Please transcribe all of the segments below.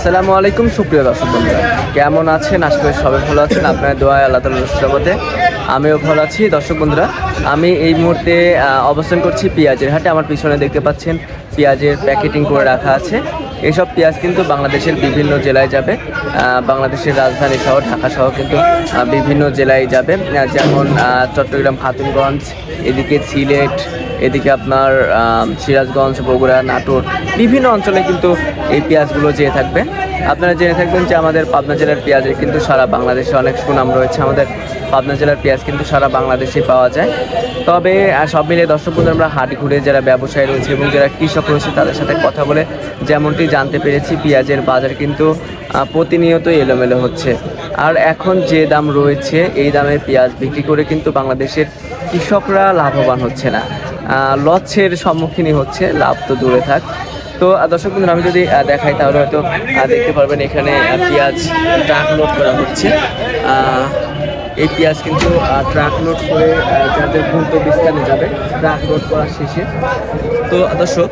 আসসালামু আলাইকুম, সুপ্রিয় দর্শক বন্ধুরা। কেমন আছেন? আশা করি সবাই ভালো আছেন। আপনার দোয়া আল্লাহ তালা রসুলামতে আমিও ভালো আছি। দর্শক বন্ধুরা, আমি এই মুহূর্তে অবস্থান করছি পেঁয়াজের হাটে। আমার পিছনে দেখতে পাচ্ছেন পেঁয়াজের প্যাকেটিং করে রাখা আছে। এসব পেঁয়াজ কিন্তু বাংলাদেশের বিভিন্ন জেলায় যাবে। বাংলাদেশের রাজধানী সহ, ঢাকা সহ কিন্তু বিভিন্ন জেলায় যাবে। যেমন চট্টগ্রাম, খাতুনগঞ্জ, এদিকে সিলেট, এদিকে আপনার সিরাজগঞ্জ, বগুড়া, নাটোর, বিভিন্ন অঞ্চলে কিন্তু এই পেঁয়াজগুলো যেয়ে থাকবে। আপনারা জেনে থাকবেন যে আমাদের পাবনা জেলার পেঁয়াজের কিন্তু সারা বাংলাদেশে অনেক সুনাম রয়েছে। আমাদের পাবনা জেলার পেঁয়াজ কিন্তু সারা বাংলাদেশে পাওয়া যায়। তবে সব মিলিয়ে দর্শক বন্ধু আমরা হাট ঘুরে যারা ব্যবসায়ী রয়েছে এবং যারা কৃষক রয়েছে, তাদের সাথে কথা বলে যেমনটি জানতে পেরেছি, পেঁয়াজের বাজার কিন্তু প্রতিনিয়ত এলোমেলো হচ্ছে। আর এখন যে দাম রয়েছে, এই দামে পেঁয়াজ বিক্রি করে কিন্তু বাংলাদেশের কৃষকরা লাভবান হচ্ছে না। লসের সম্মুখীনই হচ্ছে, লাভ তো দূরে থাক। তো দর্শক বন্ধুরা, আমি যদি দেখাই, তাহলে হয়তো দেখতে পারবেন এখানে পেঁয়াজ ট্রাক লোড করা হচ্ছে। এই পেঁয়াজ কিন্তু ট্রাক লোড করে যাদের গন্তব্যস্থানে যাবে, ট্রাক লোড করা শেষে। তো, দর্শক,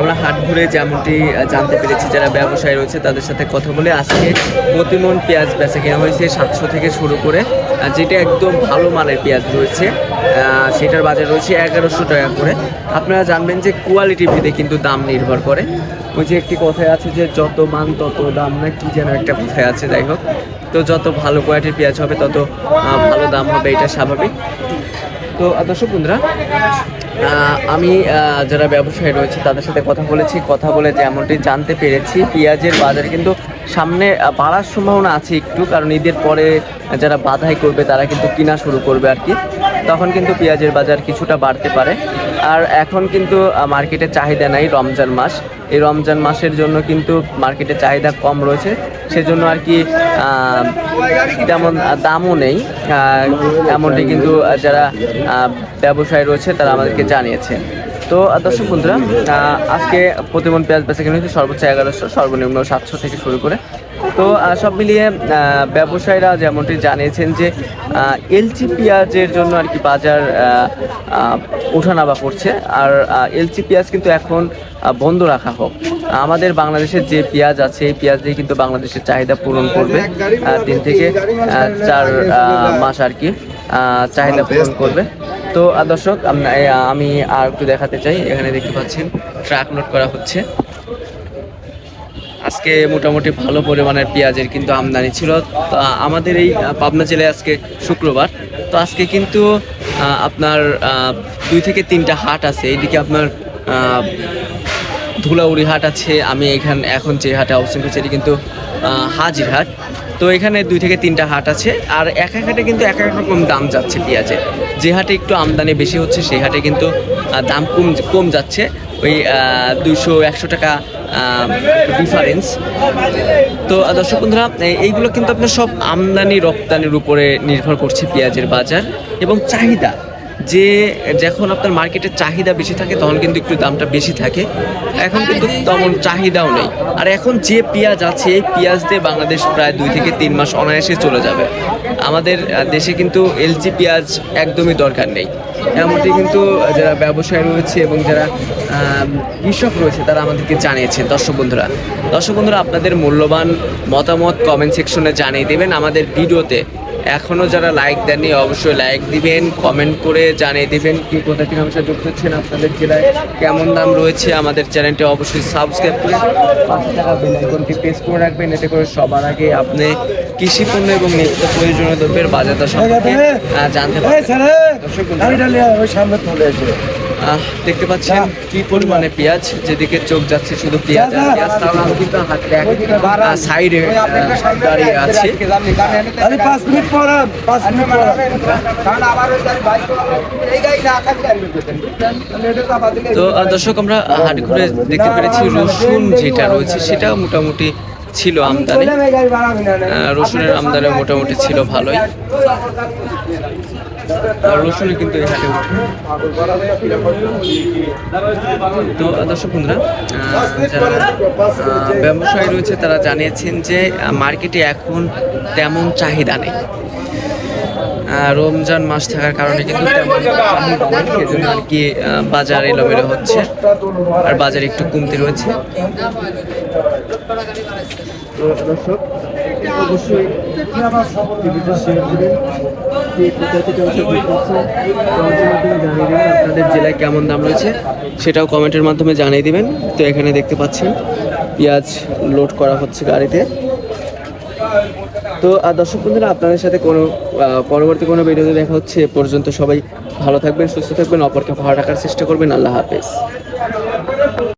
আমরা হাট ঘুরে যেমনটি জানতে পেরেছি, যারা ব্যবসায়ী রয়েছে, তাদের সাথে কথা বলে আজকে প্রতিমন পেঁয়াজ বেচা কেনা হয়েছে সাতশো থেকে শুরু করে যেটা একদম ভালো মানের পেঁয়াজ রয়েছে সেটার বাজার রয়েছে এগারোশো টাকা করে। আপনারা জানবেন যে কোয়ালিটি ভেদে কিন্তু দাম নির্ভর করে। ওই যে একটি কথায় আছে যে, যত মান তত দাম না কি যেন একটা কথায় আছে, যাই হোক। তো যত ভালো কোয়ালিটির পেঁয়াজ হবে, তত ভালো দাম হবে, এটা স্বাভাবিক। তো দর্শক বন্ধুরা আমি যারা ব্যবসায়ী রয়েছে, তাদের সাথে কথা বলেছি। কথা বলে যেমনটি জানতে পেরেছি, পেঁয়াজের বাজার কিন্তু সামনে বাড়ার সম্ভাবনা আছে একটু, কারণ ঈদের পরে যারা বাধাই করবে, তারা কিন্তু কিনা শুরু করবে আর কি। তখন কিন্তু পেঁয়াজের বাজার কিছুটা বাড়তে পারে। আর এখন কিন্তু মার্কেটে চাহিদা নাই রমজান মাস। এই রমজান মাসের জন্য কিন্তু মার্কেটে চাহিদা কম রয়েছে। সেজন্য আর কি তেমন দামও নেই। এমনটি কিন্তু যারা ব্যবসায়ী রয়েছে তারা আমাদেরকে জানিয়েছে। তো দর্শক বন্ধুরা আজকে প্রতিমন পেঁয়াজ বেচা কিনে সর্বোচ্চ এগারোশো, সর্বনিম্ন সাতশো থেকে শুরু করে। তো সব মিলিয়ে ব্যবসায়ীরা যেমনটি জানিয়েছেন যে এলচি পেঁয়াজের জন্য আর কি বাজার ওঠানামা করছে। আর এলচি পেঁয়াজ কিন্তু এখন বন্ধ রাখা হোক। আমাদের বাংলাদেশের যে পেঁয়াজ আছে, এই পেঁয়াজ দিয়ে কিন্তু বাংলাদেশের চাহিদা পূরণ করবে। তিন থেকে চার মাস আর কি চাহিদা পূরণ করবে। তো দর্শক আম- আর একটু দেখাতে চাই। এখানে দেখতে পাচ্ছেন ট্রাক লোড করা হচ্ছে। আজকে মোটামুটি ভালো পরিমাণের পেঁয়াজের কিন্তু আমদানি ছিল। তো, আমাদের এই পাবনা জেলায় আজকে শুক্রবার। তো আজকে কিন্তু আপনার দুই থেকে তিনটা হাট আছে। এইদিকে আপনার ধুলাউড়ি হাট আছে। আমি এখান, এখন যে হাটে অবস্থান করছি, এটি কিন্তু হাজির হাট তো এখানে দুই থেকে তিনটা হাট আছে, আর এক এক হাটে কিন্তু এক এক রকম দাম যাচ্ছে পেঁয়াজের যে হাটে একটু আমদানি বেশি হচ্ছে, সেই হাটে কিন্তু দাম কম কম যাচ্ছে। ওই দুইশো, একশো টাকা ডিফারেন্স তো দর্শক বন্ধুরা এইগুলো কিন্তু আপনার সব আমদানি রপ্তানির উপরে নির্ভর করছে পেঁয়াজের বাজার এবং চাহিদা। যে যখন আপনার মার্কেটে চাহিদা বেশি থাকে, তখন কিন্তু একটু দামটা বেশি থাকে। এখন কিন্তু তেমন চাহিদাও নেই। আর এখন যে পেঁয়াজ আছে, এই পেঁয়াজ দিয়ে বাংলাদেশ প্রায় দুই থেকে তিন মাস অনায়াসে চলে যাবে। আমাদের দেশে কিন্তু এলজি পেঁয়াজ একদমই দরকার নেই। এমনটি কিন্তু যারা ব্যবসায়ী রয়েছে এবং যারা কৃষক রয়েছে, তারা আমাদেরকে জানিয়েছেন। দর্শক বন্ধুরা দর্শক বন্ধুরা, আপনাদের মূল্যবান মতামত কমেন্ট সেকশনে জানিয়ে দেবেন। আমাদের ভিডিওতে এখনও যারা লাইক দেননি অবশ্যই লাইক দিবেন কমেন্ট করে জানিয়ে দিবেন কি কোথা থেকে আমাদের যুক্ত হচ্ছেন আপনাদের জেলায় কেমন দাম রয়েছে আমাদের চ্যানেলটি অবশ্যই সাবস্ক্রাইব করে পাশে থাকা বেল আইকনটি প্রেস করে রাখবেন এতে করে সবার আগে আপনি কৃষি পণ্য এবং নিত্য প্রয়োজনীয় দ্রব্যের বাজার দর সম্পর্কে জানতে পারবেন। দর্শক দেখতে পাচ্ছেন কি পরিমাণে পেঁয়াজ? যেদিকে চোখ যাচ্ছে শুধু পেঁয়াজ আর পেঁয়াজ। তাও আমি কিন্তু হাতে সাইডে দাঁড়িয়ে আছি। আরে পাঁচ মিনিট পর পাঁচ মিনিট পর। আন। তো দর্শক আমরা হাট ঘুরে দেখতে পেরেছি রসুন যেটা রয়েছে সেটাও মোটামুটি ছিল আমদানি। রসুনের আমদানি মোটামুটি ছিল ভালোই। রসুনে কিন্তু এই হাটে তো দর্শক বন্ধুরা যারা ব্যবসায়ী রয়েছে, তারা জানিয়েছেন যে মার্কেটে এখন তেমন চাহিদা নেই। রমজান মাস থাকার কারণে কিন্তু আর কি বাজার এলোমেলো হচ্ছে, আর বাজার একটু কমতি রয়েছে। দর্শক অবশ্যই ভিডিওটা আপনাদের জেলায় কেমন দাম রয়েছে। সেটাও কমেন্টের মাধ্যমে জানিয়ে দিবেন। তো এখানে দেখতে পাচ্ছেন, পেঁয়াজ লোড করা হচ্ছে গাড়িতে। তো, আর দর্শক বন্ধুরা, আপনাদের সাথে কোনো পরবর্তী কোনো ভিডিওতে দেখা হচ্ছে পর্যন্ত। সবাই ভালো থাকবেন, সুস্থ থাকবেন, অপরকে ভালো রাখার চেষ্টা করবেন। আল্লাহ হাফেজ।